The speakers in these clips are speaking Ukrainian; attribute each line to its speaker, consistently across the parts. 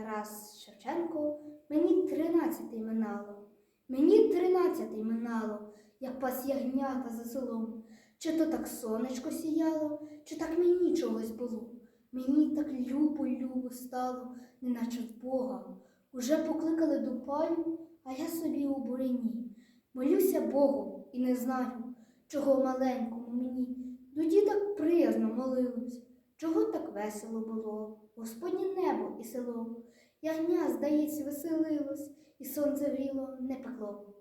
Speaker 1: Тарас Шевченко, мені тринадцятий минало, мені тринадцятий минало, як пас ягнята за селом. Чи то так сонечко сіяло, чи так мені чогось було. Мені так любо, любо стало, неначе в Бога. Уже покликали до палю, а я собі у бурині. Молюся Богу і не знаю, чого маленькому мені. До діда приязно молилось, чого так весело було, Господнє небо і село. Ягня, здається, веселилось, і сонце гріло, не пекло.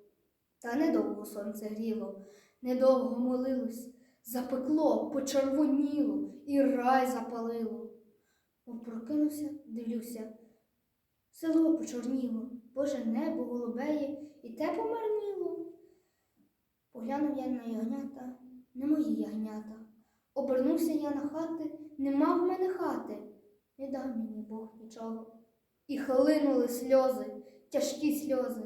Speaker 1: Та недовго сонце гріло, недовго молилось, запекло, почервоніло і рай запалило. От прокинувся, дивлюся, село почорніло, Боже небо голубеє, і те помарніло. Поглянув я на ягнята, не мої ягнята. Обернувся я на хати, нема в мене хати, не дав мені Бог нічого. І хлинули сльози, тяжкі сльози.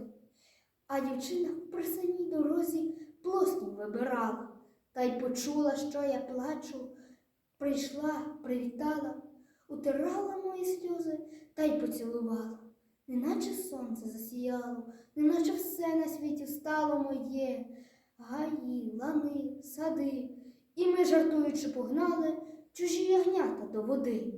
Speaker 1: А дівчина при самій дорозі плоскінь вибирала, та й почула, що я плачу. Прийшла, привітала, утирала мої сльози та й поцілувала. Неначе сонце засіяло, неначе все на світі стало моє, гаї, лани, сади, жартуючи, погнали чужі ягнята до води.